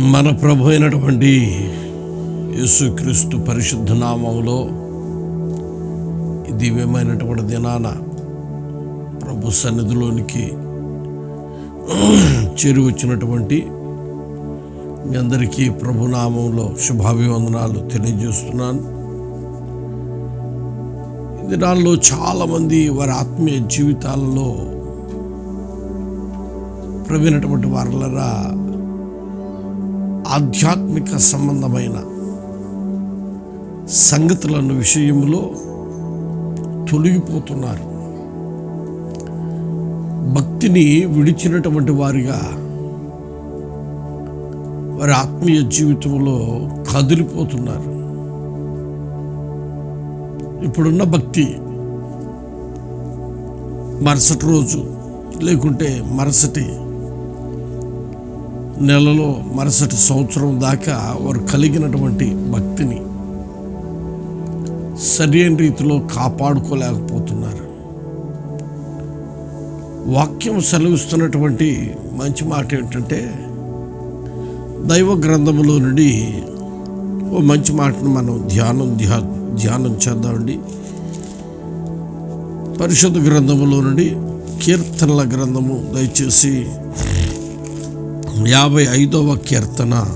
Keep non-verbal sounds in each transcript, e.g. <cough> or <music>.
మన ప్రభు అయినటువంటి యేసుక్రీస్తు పరిశుద్ధ నామంలో దివ్యమైనటువంటి దినాన ప్రభు సన్నిధిలోనికి చేరి వచ్చినటువంటి మీ అందరికీ ప్రభు నామంలో శుభాభివందనాలు తెలియజేస్తున్నాను. ఈ దినాల్లో చాలామంది వారి ఆత్మీయ జీవితాలలో ప్రవీణటువంటి వారులరా ఆధ్యాత్మిక సంబంధమైన సంగతులను విషయంలో తొలగిపోతున్నారు. భక్తిని విడిచినటువంటి వారిగా వారి ఆత్మీయ జీవితంలో కదిలిపోతున్నారు. ఇప్పుడున్న భక్తి మరుసటి రోజు లేకుంటే మరుసటి నెలలో మరుసటి సంవత్సరం దాకా వారు కలిగినటువంటి భక్తిని సరైన రీతిలో కాపాడుకోలేకపోతున్నారు. వాక్యం సెలవిస్తున్నటువంటి మంచి మాట ఏంటంటే దైవ గ్రంథములో నుండి ఓ మంచి మాటను మనం ధ్యానం ధ్యా ధ్యానం చేద్దామండి పరిశుద్ధ గ్రంథములో నుండి కీర్తనల గ్రంథము దయచేసి యాభై ఐదవ కీర్తన.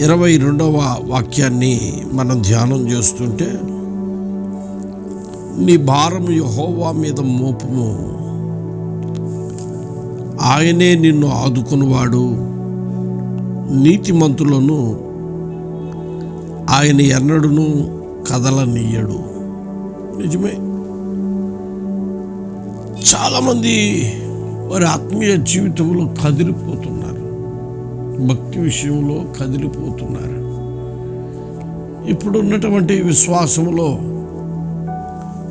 ఇరవై రెండవ వాక్యాన్ని మనం ధ్యానం చేస్తుంటే నీ భారం యహోవా మీద మోపము. ఆయనే నిన్ను ఆదుకునివాడు. నీతిమంతులను ఆయన ఎన్నడును కదలనీయడు. నిజమే. చాలామంది వారి ఆత్మీయ జీవితంలో కదిలిపోతున్నారు. భక్తి విషయంలో కదిలిపోతున్నారు. ఇప్పుడు ఉన్నటువంటి విశ్వాసములో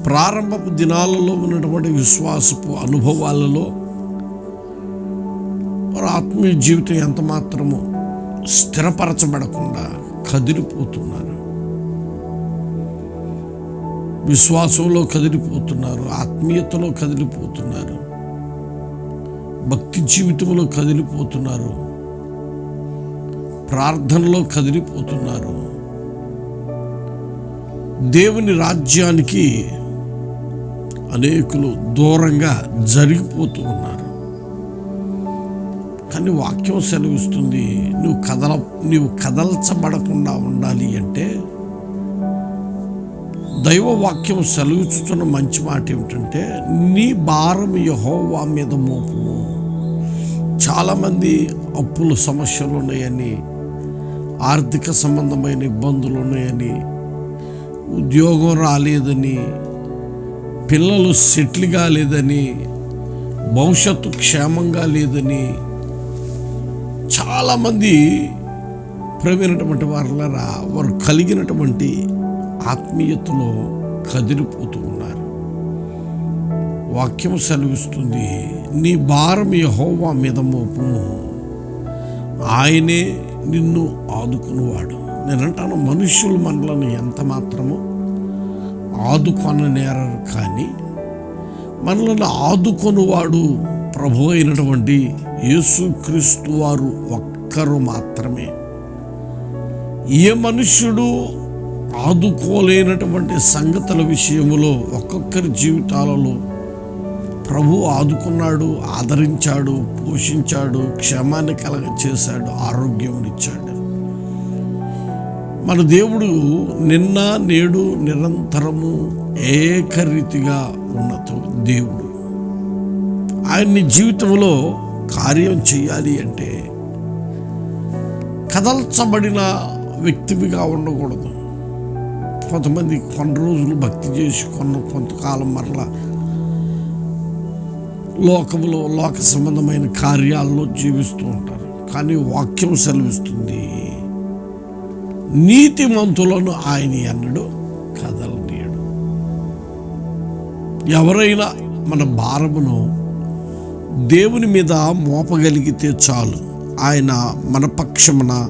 ప్రారంభపు దినాలలో ఉన్నటువంటి విశ్వాసపు అనుభవాలలో వారి ఆత్మీయ జీవితం ఎంత మాత్రము స్థిరపరచబడకుండా కదిలిపోతున్నారు. విశ్వాసంలో కదిలిపోతున్నారు ఆత్మీయతలో కదిలిపోతున్నారు. భక్తి జీవితంలో కదిలిపోతున్నారు. ప్రార్థనలో కదిలిపోతున్నారు. దేవుని రాజ్యానికి అనేకులు దూరంగా జరిగిపోతూ ఉన్నారు. కానీ వాక్యం సెలవిస్తుంది నువ్వు కదల నువ్వు కదల్చబడకుండా ఉండాలి అంటే దైవవాక్యం సెలవుచుతున్న మంచి మాట ఏమిటంటే నీ భారం యహోవా మీద మోపము చాలామంది అప్పుల సమస్యలు ఉన్నాయని ఆర్థిక సంబంధమైన ఇబ్బందులు ఉన్నాయని ఉద్యోగం రాలేదని పిల్లలు సెటిల్ కాలేదని భవిష్యత్తు క్షేమంగా లేదని చాలామంది ప్రవీణటువంటి వారులరా వారు కలిగినటువంటి ఆత్మీయతలో కదిలిపోతూ ఉన్నారు. వాక్యం సెలవిస్తుంది నీ భారం యహోవా మీద మోపము. ఆయనే నిన్ను ఆదుకునేవాడు. నేనంటాను మనుషులు మనలను ఎంత మాత్రమో ఆదుకొననేరారు కానీ మనలను ఆదుకొనువాడు ప్రభు అయినటువంటి యేసుక్రీస్తు వారు ఒక్కరు మాత్రమే. ఏ మనుష్యుడు ఆదుకోలేనటువంటి సంగతుల విషయంలో ఒక్కొక్కరి జీవితాలలో ప్రభు ఆదుకున్నాడు ఆదరించాడు పోషించాడు క్షేమాన్ని కలగ చేశాడు ఆరోగ్యమునిచ్చాడు మన దేవుడు నిన్న నేడు నిరంతరము ఏకరీతిగా ఉన్నత దేవుడు. ఆయన్ని జీవితంలో కార్యం చేయాలి అంటే కదల్చబడిన వ్యక్తివిగా ఉండకూడదు. కొంతమంది కొన్ని రోజులు భక్తి చేసి కొన్న కొంతకాలం మరలా లోకములో లోక సంబంధమైన కార్యాల్లో జీవిస్తూ ఉంటారు. కానీ వాక్యం సెలవిస్తుంది. నీతిమంతులను ఆయన అన్నడు కదలనీయడు. ఎవరైనా మన భారమును దేవుని మీద మోపగలిగితే చాలు. ఆయన మన పక్షమున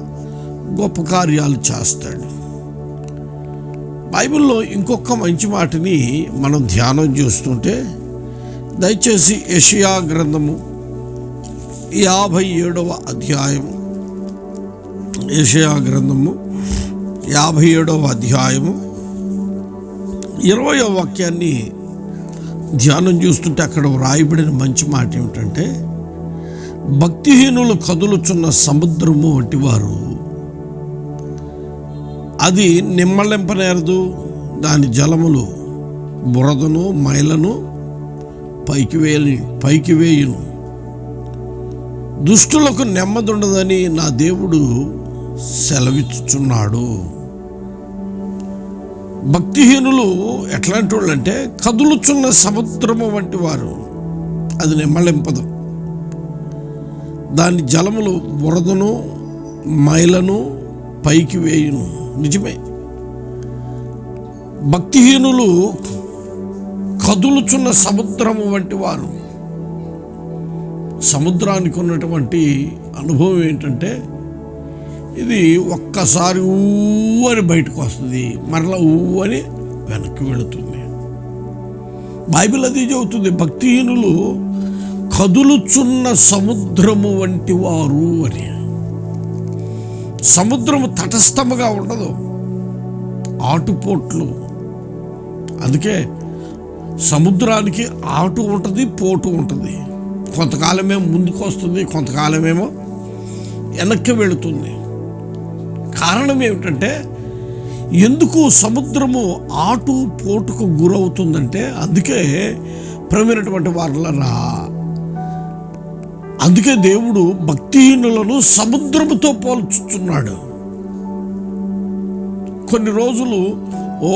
గొప్ప కార్యాలు చేస్తాడు. బైబిల్లో ఇంకొక మంచి మాటని మనం ధ్యానం చేస్తుంటే దయచేసి యషియా గ్రంథము యాభై ఏడవ అధ్యాయం. ఏషయా గ్రంథము యాభై ఏడవ అధ్యాయము ఇరవయో వాక్యాన్ని ధ్యానం చూస్తుంటే అక్కడ వ్రాయబడిన మంచి మాట ఏమిటంటే భక్తిహీనులు కదులుచున్న సముద్రము వంటి వారు అది నిమ్మలింపనేరదు. దాని జలములు బురదను మైలను పైకి వేయని పైకి వేయును. దుష్టులకు నెమ్మదుండదని నా దేవుడు సెలవిచ్చుచున్నాడు. భక్తిహీనులు ఎట్లాంటి వాళ్ళు అంటే కదులుచున్న సముద్రము వంటి వారు. అది నిమ్మలింపదు. దాని జలములు బురదను మైలను పైకి వేయును. నిజమే. భక్తిహీనులు కదులుచున్న సముద్రము వంటి వారు. సముద్రానికి ఉన్నటువంటి అనుభవం ఏంటంటే ఇది ఒక్కసారి ఊ అని బయటకు వస్తుంది మరలా ఊ అని వెనక్కి వెళుతుంది. బైబిల్ అది చెబుతుంది భక్తిహీనులు కదులుచున్న సముద్రము వంటి వారు అని. సముద్రము తటస్థముగా ఉండదు. ఆటుపోట్లు. అందుకే సముద్రానికి ఆటు ఉంటుంది పోటు ఉంటుంది. కొంతకాలమేమో ముందుకు వస్తుంది కొంతకాలమేమో వెనక్కి వెళుతుంది. కారణం ఏమిటంటే ఎందుకు సముద్రము ఆటు పోటుకు గురవుతుందంటే అందుకే ప్రమైనటువంటి వారులరా అందుకే దేవుడు భక్తిహీనులను సముద్రముతో పోల్చుతున్నాడు కొన్ని రోజులు ఓ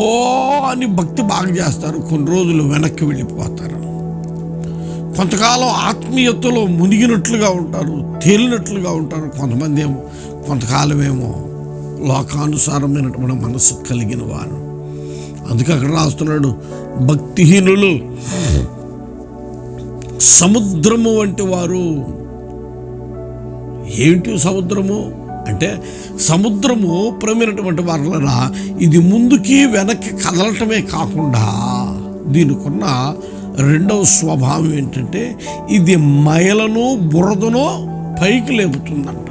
అని భక్తి బాగా చేస్తారు కొన్ని రోజులు వెనక్కి వెళ్ళిపోతారు. కొంతకాలం ఆత్మీయతలో మునిగినట్లుగా ఉంటారు తేలినట్లుగా ఉంటారు. కొంతమంది ఏమో కొంతకాలం ఏమో లోకానుసారమైనటువంటి మనసు కలిగిన వారు. అందుకే అక్కడ రాస్తున్నాడు భక్తిహీనులు సముద్రము వంటి వారు. ఏంటి సముద్రము? అంటే సముద్రము ప్రమైనటువంటి వారులరా ఇది ముందుకి వెనక్కి కదలటమే కాకుండా దీనికున్న రెండవ స్వభావం ఏంటంటే ఇది మైలను బురదను పైకి లేపుతుందంట.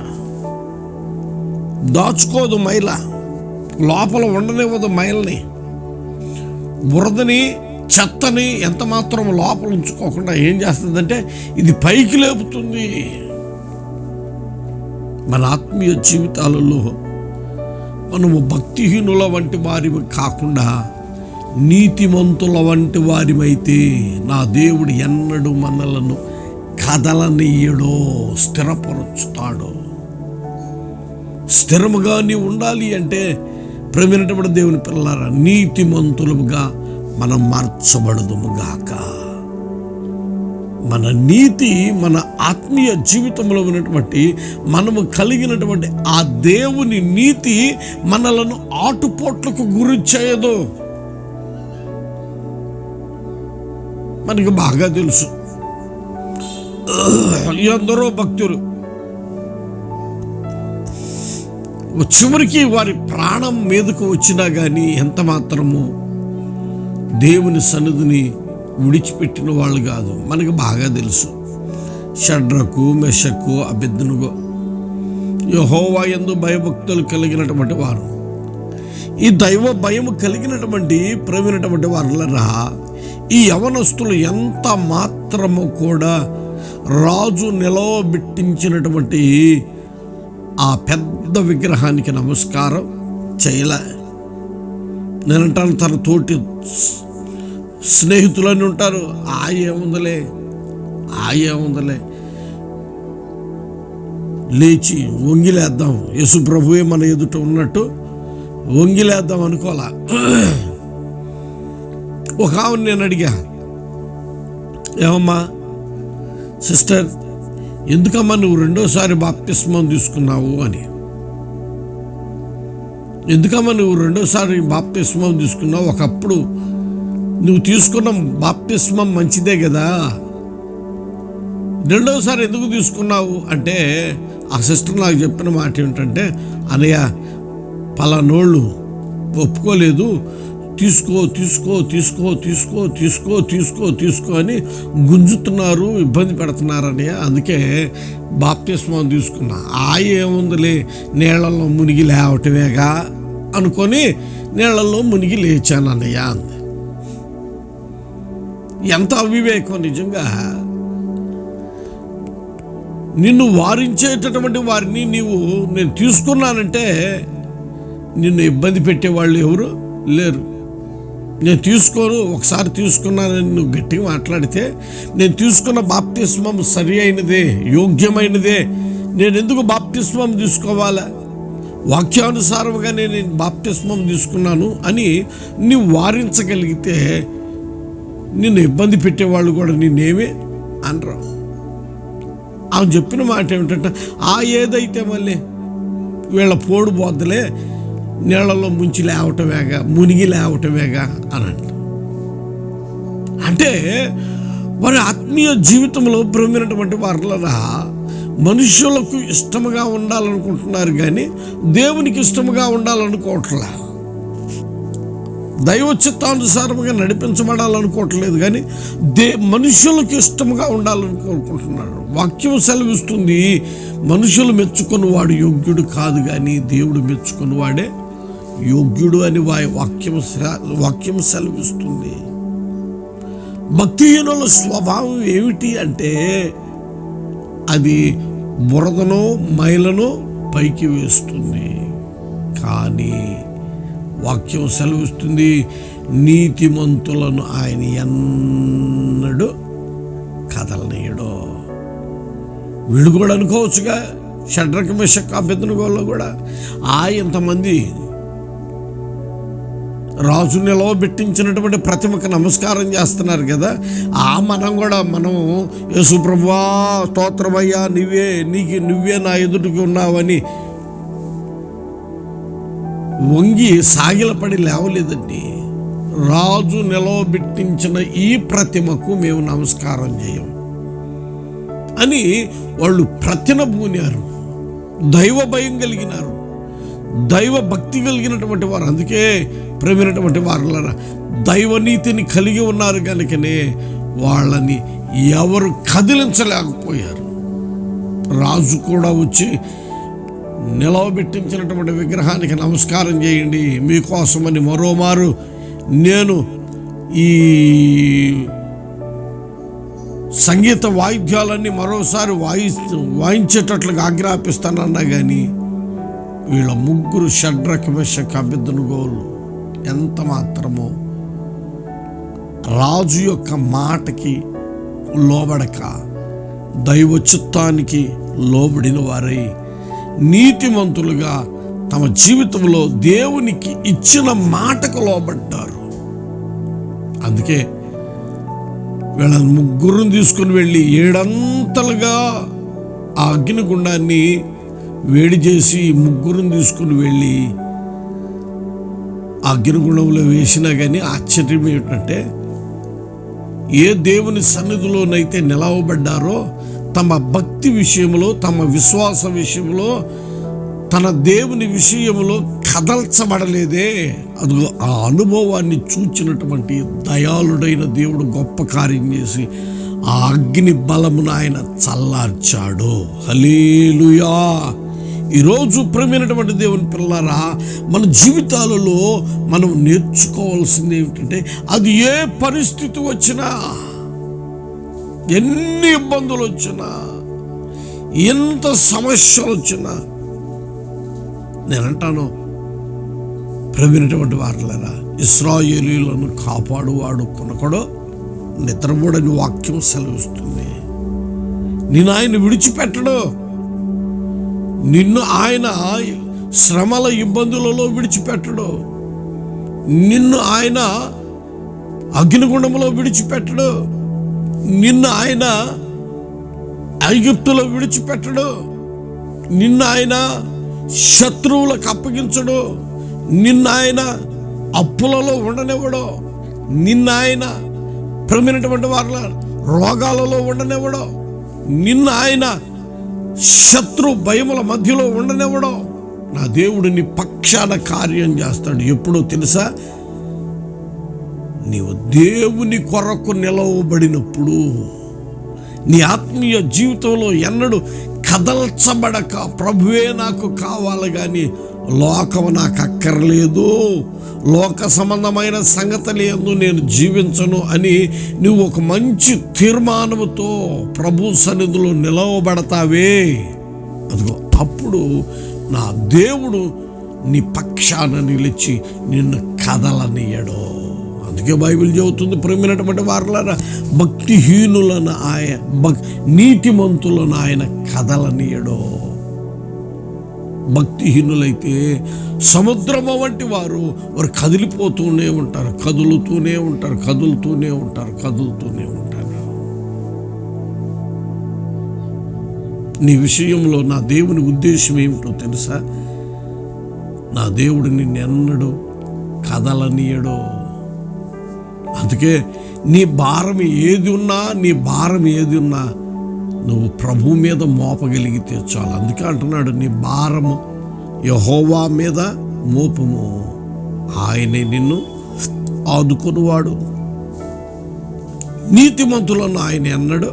దాచుకోదు మైల. లోపల ఉండనివ్వదు మైల్ని. బురదని చెత్తని ఎంత మాత్రం లోపల ఉంచుకోకుండా ఏం చేస్తుందంటే ఇది పైకి లేపుతుంది. మన ఆత్మీయ జీవితాలలో మనము భక్తిహీనుల వంటి వారి కాకుండా నీతిమంతుల వంటి వారిమైతే నా దేవుడు ఎన్నడూ మనలను కదలనీయడో స్థిరపరుచుతాడో స్థిరముగా నీ ఉండాలి అంటే ప్రమినటువంటి దేవుని పిల్లలారా నీతిమంతులుగా మనం మార్చబడదుముగాక మన నీతి మన ఆత్మీయ జీవితంలో ఉన్నటువంటి మనము కలిగినటువంటి ఆ దేవుని నీతి మనలను ఆటుపోట్లకు గురి చేయదు. మనకి బాగా తెలుసు. ఎందరో భక్తులు. చివరికి వారి ప్రాణం మీదకు వచ్చినా కానీ ఎంత మాత్రము దేవుని సన్నిధిని విడిచిపెట్టిన వాళ్ళు కాదు. మనకు బాగా తెలుసు. షడ్రకు మెషకు అభిద్నుగు యహోవా ఎందు భయభక్తులు కలిగినటువంటి వారు. ఈ దైవ భయం కలిగినటువంటి ప్రవీణటువంటి వారులరా ఈ యవనస్తులు ఎంత మాత్రము కూడా రాజు నిలవబెట్టించినటువంటి ఆ పెద్ద విగ్రహానికి నమస్కారం చేయలే. నేనంటాను తన తోటి స్నేహితులని ఉంటారు. ఆ ఏముందలే ఆ ఏముందలే. లేచి వంగిలేద్దాం. యేసు ప్రభువే మన ఎదుట ఉన్నట్టు వంగిలేద్దాం అనుకోలా <clears throat> ఒక ఆవిడ నేను అడిగా ఏమమ్మా సిస్టర్ ఎందుకమ్మా నువ్వు రెండోసారి బాప్తిస్మం తీసుకున్నావు అని? ఎందుకమ్మా నువ్వు రెండోసారి బాప్తిస్మం తీసుకున్నావు? ఒకప్పుడు నువ్వు తీసుకున్న బాప్తిస్మం మంచిదే కదా. రెండవసారి ఎందుకు తీసుకున్నావు? అంటే ఆ సిస్టర్ నాకు చెప్పిన మాట ఏమిటంటే అనయ్య పలానోళ్ళు ఒప్పుకోలేదు. తీసుకో తీసుకో తీసుకో తీసుకో తీసుకో తీసుకో తీసుకో అని గుంజుతున్నారు ఇబ్బంది పెడుతున్నారని అందుకే బాప్తిస్మం తీసుకున్నా. ఆ ఏముందిలే నీళ్ళల్లో మునిగి లేవటమేగా. అనుకొని నీళ్ళల్లో మునిగి లేచాను అన్నయ్య అంది. ఎంత అవివేకం నిజంగా. నిన్ను వారించేటటువంటి వారిని నీవు నేను తీసుకున్నానంటే నిన్ను ఇబ్బంది పెట్టేవాళ్ళు ఎవరు? లేరు. నేను తీసుకోను ఒకసారి తీసుకున్నానని నువ్వు గట్టిగా మాట్లాడితే నేను తీసుకున్న బాప్తిస్మం సరి అయినదే యోగ్యమైనదే. నేను ఎందుకు బాప్తిస్మం తీసుకోవాలా? వాక్యానుసారంగా నేను బాప్తిస్మం తీసుకున్నాను అని నువ్వు వారించగలిగితే నిన్ను ఇబ్బంది పెట్టేవాళ్ళు కూడా నేనేమే అనరు. ఆమె చెప్పిన మాట ఏమిటంటే ఆ ఏదైతే మళ్ళీ వీళ్ళ పోడు బోద్దలే నీళ్ళలో ముంచి లేవటమేగా మునిగి లేవటమేగా అని అంట అంటే వారి ఆత్మీయ జీవితంలో ప్రమినటువంటి వారులరా మనుషులకు ఇష్టముగా ఉండాలనుకుంటున్నారు కానీ దేవునికి ఇష్టముగా ఉండాలనుకోవట్లా. దైవ చిత్తానుసారముగా నడిపించబడాలనుకోవట్లేదు కానీ దే మనుషులకు ఇష్టముగా ఉండాలనుకోనుకుంటున్నాడు వాక్యం సెలవిస్తుంది మనుషులు మెచ్చుకుని వాడు యోగ్యుడు కాదు కానీ దేవుడు మెచ్చుకుని వాడే యోగ్యుడు అని వా వాక్యం వాక్యం సెలవిస్తుంది. భక్తిహీనుల స్వభావం ఏమిటి అంటే అది బురదను మైలను పైకి వేస్తుంది. కానీ వాక్యం సెలవిస్తుంది నీతిమంతులను ఆయన ఎన్నడు కదలనీయడు. వీడు కూడా అనుకోవచ్చుగా షడ్రక మిషక్ అభ్యర్థనగోళ్ళు కూడా. ఆ ఇంతమంది రాజు నిలవబెట్టించినటువంటి ప్రతిమకు నమస్కారం చేస్తున్నారు కదా ఆ మనం కూడా మనం యేసుప్రభువా స్తోత్రమయ్యా నువ్వే నీకు నువ్వే నా ఎదుటికి ఉన్నావని వంగి సాగిలపడి లేవలేదండి. రాజు నిలవబెట్టించిన ఈ ప్రతిమకు మేము నమస్కారం చేయం అని వాళ్ళు ప్రతిన పూనారు దైవ భయం కలిగినారు. దైవ భక్తి కలిగినటువంటి వారు. అందుకే ప్రేమైనటువంటి వారులరా దైవనీతిని కలిగి ఉన్నారు కనుకనే వాళ్ళని ఎవరు కదిలించలేకపోయారు. రాజు కూడా వచ్చి నిలవబెట్టించినటువంటి విగ్రహానికి నమస్కారం చేయండి మీకోసమని మరోమారు నేను ఈ సంగీత వాయిద్యాలన్నీ మరోసారి వాయి వాయించేటట్లుగా ఆజ్ఞాపిస్తానన్నా కానీ వీళ్ళ ముగ్గురు షడ్రక మెషక్ ఎంత మాత్రమో రాజు యొక్క మాటకి లోబడక దైవ చిత్తానికి లోబడిన వారై నీతిమంతులుగా తమ జీవితంలో దేవునికి ఇచ్చిన మాటకు లోబడ్డారు. అందుకే వీళ్ళ ముగ్గురుని తీసుకుని వెళ్ళి ఏడంతలుగా ఆ అగ్నిగుండాన్ని వేడి చేసి ముగ్గురుని తీసుకుని వెళ్ళి అగ్నిగుణంలో వేసినా కానీ ఆశ్చర్యం ఏమిటంటే ఏ దేవుని సన్నిధిలోనైతే నిలవబడ్డారో తమ భక్తి విషయంలో తమ విశ్వాస విషయంలో తన దేవుని విషయంలో కదల్చబడలేదే. అది ఆ అనుభవాన్ని చూచినటువంటి దయాళుడైన దేవుడు గొప్ప కార్యం చేసి ఆ అగ్ని బలమును ఆయన చల్లార్చాడు. హలేలుయా ఈరోజు ప్రేమైనటువంటి దేవుని పిల్లరా మన జీవితాలలో మనం నేర్చుకోవాల్సింది ఏమిటంటే అది ఏ పరిస్థితి వచ్చినా ఎన్ని ఇబ్బందులు వచ్చినా ఎంత సమస్యలు వచ్చినా నేనంటాను ప్రవీణటువంటి వారులరా ఇస్రాయేలీలను కాపాడువాడు కొనకడో నిద్రపోడని వాక్యం సెలవిస్తుంది. నేను ఆయన విడిచిపెట్టడు. నిన్ను ఆయన శ్రమల ఇబ్బందులలో విడిచిపెట్టడు. నిన్ను ఆయన అగ్నిగుండంలో విడిచిపెట్టడు. నిన్ను ఆయన ఐగుప్తులో విడిచిపెట్టడు. నిన్ను ఆయన శత్రువులకు అప్పగించడు. నిన్న ఆయన అప్పులలో ఉండనివ్వడు. నిన్న ఆయన ప్రమినటువంటి వారి రోగాలలో ఉండనివ్వడు. నిన్న ఆయన శత్రు భయముల మధ్యలో ఉండనివ్వడం. నా దేవుడు నీ పక్షాన కార్యం చేస్తాడు. ఎప్పుడో తెలుసా? నీవు దేవుని కొరకు నిలవబడినప్పుడు నీ ఆత్మీయ జీవితంలో ఎన్నడూ కదల్చబడక ప్రభువే నాకు కావాలి కానీ లోకము నాకు అక్కర్లేదు. లోక సంబంధమైన సంగతులు ఎందు నేను జీవించను అని నువ్వు ఒక మంచి తీర్మానముతో ప్రభు సన్నిధిలో నిలవబడతావే. అదిగో అప్పుడు నా దేవుడు నీ పక్షాన నిలిచి నిన్ను కదలనీయడు అందుకే బైబిల్ చెబుతుంది ప్రేమైనటువంటి వారులారా భక్తిహీనులను ఆయన భక్ నీతిమంతులను ఆయన కదలనీయడు భక్తిహీనులైతే సముద్రము వంటి వారు వారు కదిలిపోతూనే ఉంటారు కదులుతూనే ఉంటారు కదులుతూనే ఉంటారు కదులుతూనే ఉంటారు. నీ విషయంలో నా దేవుని ఉద్దేశం ఏమిటో తెలుసా? నా దేవుడు నిన్నెన్నడు కదలనీయడో. అందుకే నీ భారం ఏది ఉన్నా నీ భారం ఏది ఉన్నా నువ్వు ప్రభు మీద మోపగలిగితే చాలు. అందుకే అంటున్నాడు నీ భారము యహోవా మీద మోపము. ఆయనే నిన్ను ఆదుకునివాడు. నీతిమంతులను ఆయన అన్నాడు.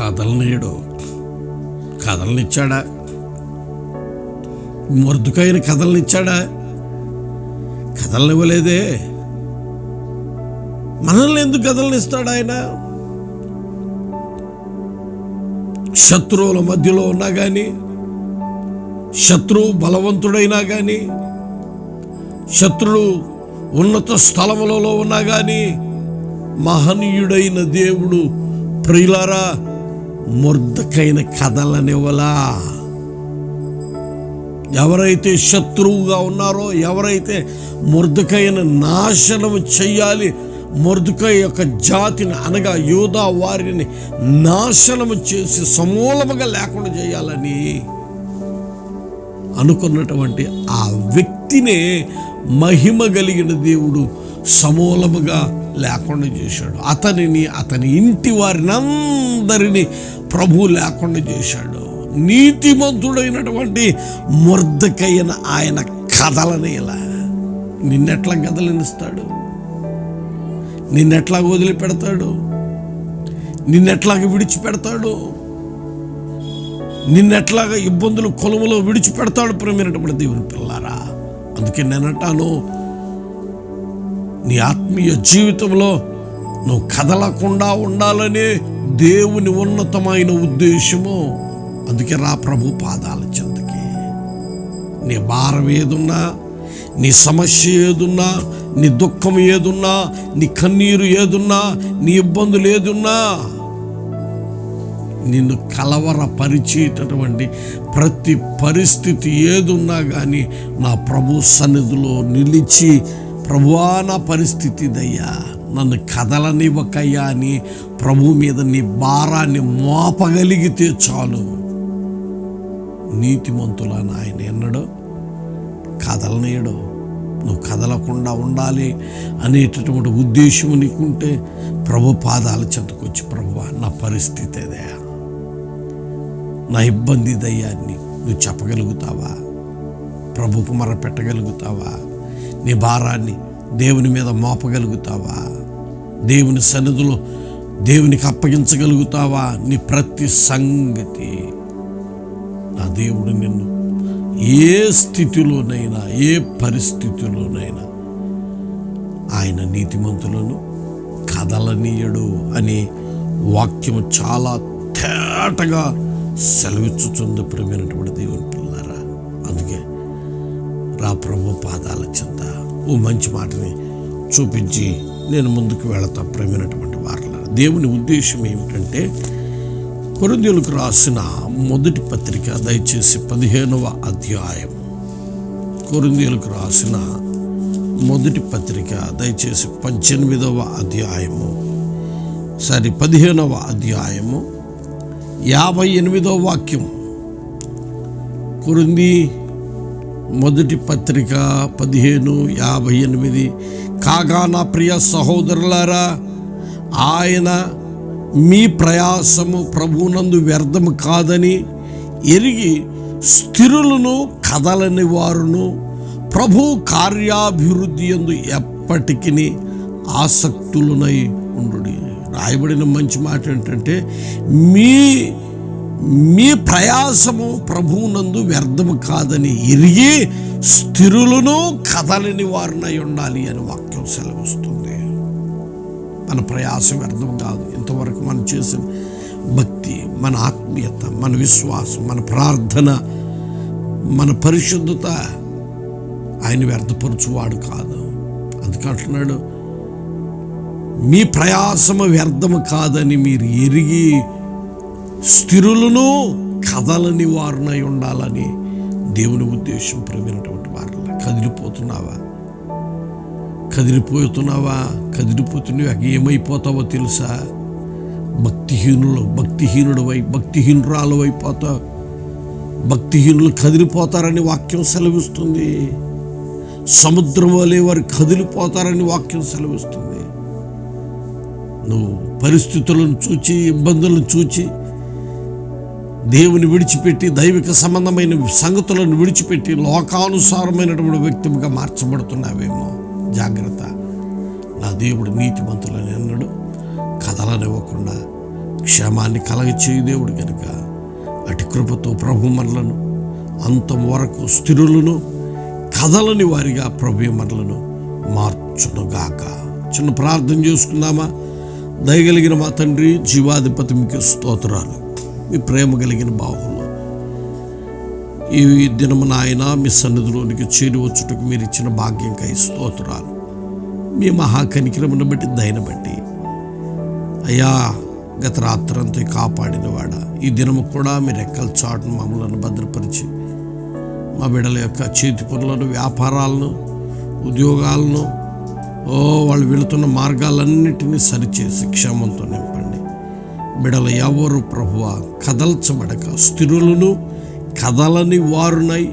కదలనీయడు కథలనిచ్చాడా మొరదుకైన కథలనిచ్చాడా కథలనివ్వలేదే మనల్ని ఎందుకు కథలనిస్తాడు ఆయన? శత్రువుల మధ్యలో ఉన్నా కానీ శత్రువు బలవంతుడైనా కానీ శత్రుడు ఉన్నత స్థలములలో ఉన్నా కానీ మహనీయుడైన దేవుడు ప్రియులారా మొర్దకైన కథలనివ్వలా ఎవరైతే శత్రువుగా ఉన్నారో ఎవరైతే ముర్దకైన నాశనం చెయ్యాలి మొర్దుకై యొక్క జాతిని అనగా యూదా వారిని నాశనము చేసి సమూలముగా లేకుండా చేయాలని అనుకున్నటువంటి ఆ వ్యక్తినే మహిమ కలిగిన దేవుడు సమూలముగా లేకుండా చేశాడు. అతనిని అతని ఇంటి వారిని అందరినీ ప్రభు లేకుండా చేశాడు. నీతిమంతుడైనటువంటి ముర్దకైన ఆయన కథలని ఇలా. నిన్నెట్లా కథలనిస్తాడు నిన్నెట్లా వదిలిపెడతాడు? నిన్నెట్లాగా విడిచిపెడతాడు? నిన్నెట్లాగా ఇబ్బందులు కొలములో విడిచిపెడతాడు ప్రేమైనటువంటి దేవుని పిల్లారా అందుకే నేనంటాను నీ ఆత్మీయ జీవితంలో నువ్వు కదలకుండా ఉండాలనే దేవుని ఉన్నతమైన ఉద్దేశము. అందుకే రా ప్రభు పాదాల చెంతకి. నీ భారం ఏదున్నా నీ సమస్య ఏదున్నా నీ దుఃఖం ఏదున్నా నీ కన్నీరు ఏదున్నా నీ ఇబ్బందులు ఏదున్నా నిన్ను కలవరపరిచేటటువంటి ప్రతి పరిస్థితి ఏదున్నా కానీ నా ప్రభు సన్నిధిలో నిలిచి ప్రభువా నా పరిస్థితి దయ్యా నన్ను కదలనివ్వకయ్యా అని ప్రభు మీద నీ భారాన్ని మోపగలిగితే చాలు. నీతిమంతులని ఆయన ఎన్నడో కదలనీయడో. నువ్వు కదలకుండా ఉండాలి అనేటటువంటి ఉద్దేశం నీకుంటే ప్రభు పాదాల చెంతకొచ్చి ప్రభు నా పరిస్థితి అదే. నా ఇబ్బంది దయ్యాన్ని నువ్వు చెప్పగలుగుతావా? ప్రభుకు మర పెట్టగలుగుతావా నీ భారాన్ని దేవుని మీద మోపగలుగుతావా? దేవుని సన్నిధిలో దేవునికి అప్పగించగలుగుతావా? నీ ప్రతి సంగతి. నా దేవుడు నిన్ను ఏ స్థితిలోనైనా ఏ పరిస్థితిలోనైనా ఆయన నీతిమంతులను కదలనీయడు అనే వాక్యం చాలా తేటగా సెలవిచ్చుచుంది ప్రేమైనటువంటి దేవుని పిల్లరా అందుకే రా ప్రభు పాదాల చింత. ఓ మంచి మాటని చూపించి నేను ముందుకు వెళతా ప్రేమైనటువంటి వారల దేవుని ఉద్దేశం ఏమిటంటే కొరిందీలకు రాసిన మొదటి పత్రిక దయచేసి పదిహేనవ అధ్యాయం కొరిందీలకు రాసిన మొదటి పత్రిక దయచేసి పద్దెనిమిదవ అధ్యాయము. సారీ పదిహేనవ అధ్యాయము. యాభై ఎనిమిదవ వాక్యం. కొరింది మొదటి పత్రిక పదిహేను యాభై ఎనిమిది. కాగా నా ప్రియ సహోదరులారా ఆయన మీ ప్రయాసము ప్రభునందు వ్యర్థము కాదని ఎరిగి స్థిరులను కదలని వారును ప్రభు కార్యాభివృద్ధి ఎందు ఎప్పటికీ ఆసక్తులునై ఉండు రాయబడిన మంచి మాట ఏంటంటే మీ మీ ప్రయాసము ప్రభువునందు వ్యర్థము కాదని ఎరిగి స్థిరులను కదలని వారినై ఉండాలి అని వాక్యం సెలవుస్తుంది. మన ప్రయాసం వ్యర్థం కాదు. ఇంతవరకు మనం చేసిన భక్తి మన ఆత్మీయత మన విశ్వాసం మన ప్రార్థన మన పరిశుద్ధత ఆయన వ్యర్థపరచువాడు కాదు. అందుకంటున్నాడు మీ ప్రయాసము వ్యర్థము కాదని మీరు ఎరిగి స్థిరులను కదలని వారునై ఉండాలని దేవుని ఉద్దేశం ప్రవీణటువంటి వారిలా కదిలిపోతున్నావా? కదిలిపోతున్నావా? కదిలిపోతున్నావా ఏమైపోతావో తెలుసా? భక్తిహీనులు భక్తిహీనుడు వై భక్తిహీనురాలు అయిపోతావు. భక్తిహీనులు కదిలిపోతారని వాక్యం సెలవిస్తుంది. సముద్రం వలె వారు కదిలిపోతారని వాక్యం సెలవిస్తుంది. నువ్వు పరిస్థితులను చూచి ఇబ్బందులను చూచి దేవుని విడిచిపెట్టి దైవిక సంబంధమైన సంగతులను విడిచిపెట్టి లోకానుసారమైనటువంటి వ్యక్తిగా మార్చబడుతున్నావేమో. జాగ్రత్త. నా దేవుడు నీతిమంతులని అన్నాడు. కథలనివ్వకుండా క్షేమాన్ని కలగచేయు దేవుడు కనుక అటు కృపతో ప్రభు మనలను అంతం వరకు స్థిరులను కథలని వారిగా ప్రభు మనలను మార్చునుగాక. చిన్న ప్రార్థన చేసుకుందామా? దయగలిగిన మా తండ్రి జీవాధిపతి మీకు స్తోత్రాలు. మీ ప్రేమ కలిగిన బాహులు ఈ దినము ఆయన మీ సన్నిధిలోనికి చేరువచ్చుటకు మీరు ఇచ్చిన భాగ్యంకై స్తోత్రాలు. మీ మహాకనికరమును బట్టి దయన బట్టి అయ్యా గత రాత్రంతో కాపాడినవాడ ఈ దినము కూడా మీరు ఎక్కల చాటును మమ్మలను భద్రపరిచి మా బిడ్డల యొక్క చేతి పనులను వ్యాపారాలను ఉద్యోగాలను ఓ వాళ్ళు వెళుతున్న మార్గాలన్నిటినీ సరిచేసి క్షేమంతో నింపండి. బిడల ఎవరు ప్రభువ కదల్చబడక స్థిరులను కదలని వారునై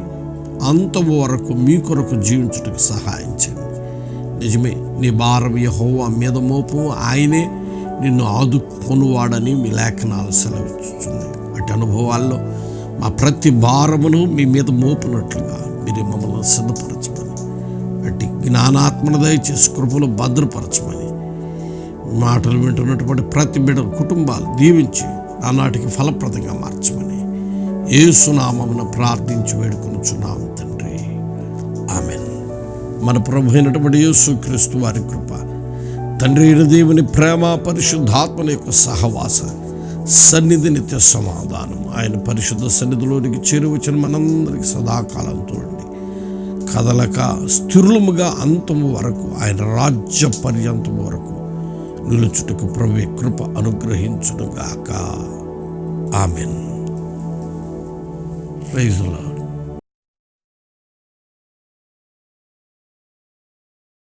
అంతవరకు వరకు మీ కొరకు జీవించుటకు సహాయం చేయండి నిజమే నీ భారం యహోవా మీద మోపు ఆయనే నిన్ను ఆదుకొనువాడని మీ లేఖనాలు సెలవిస్తుంది అటు అనుభవాల్లో మా ప్రతి భారమును మీ మీద మోపునట్లుగా మీరు మమ్మల్ని సిద్ధపరచమని అట్టి జ్ఞానాత్మను దయచేసి కృపలు భద్రపరచమని మాటలు వింటున్నటువంటి ప్రతి బిడ్డ కుటుంబాలు దీవించి ఆనాటికి ఫలప్రదంగా మార్చమని ఏసునామమున ప్రార్థించి వేడుకొనుచున్నాం తండ్రి. ఆమెన్. మన ప్రభు అయినటువంటి యేసుక్రీస్తు వారి కృప తండ్రి అయిన దేవుని ప్రేమ పరిశుద్ధాత్మల యొక్క సహవాస సన్నిధి నిత్య సమాధానం. ఆయన పరిశుద్ధ సన్నిధిలోనికి చేరువచ్చిన మనందరికి సదాకాలంతో ఉండి కదలక స్థిరులముగా అంతము వరకు ఆయన రాజ్య పర్యంతము వరకు నిలుచుటకు ప్రభు కృప అనుగ్రహించునుగాక. ఆమెన్. Raise the Lord.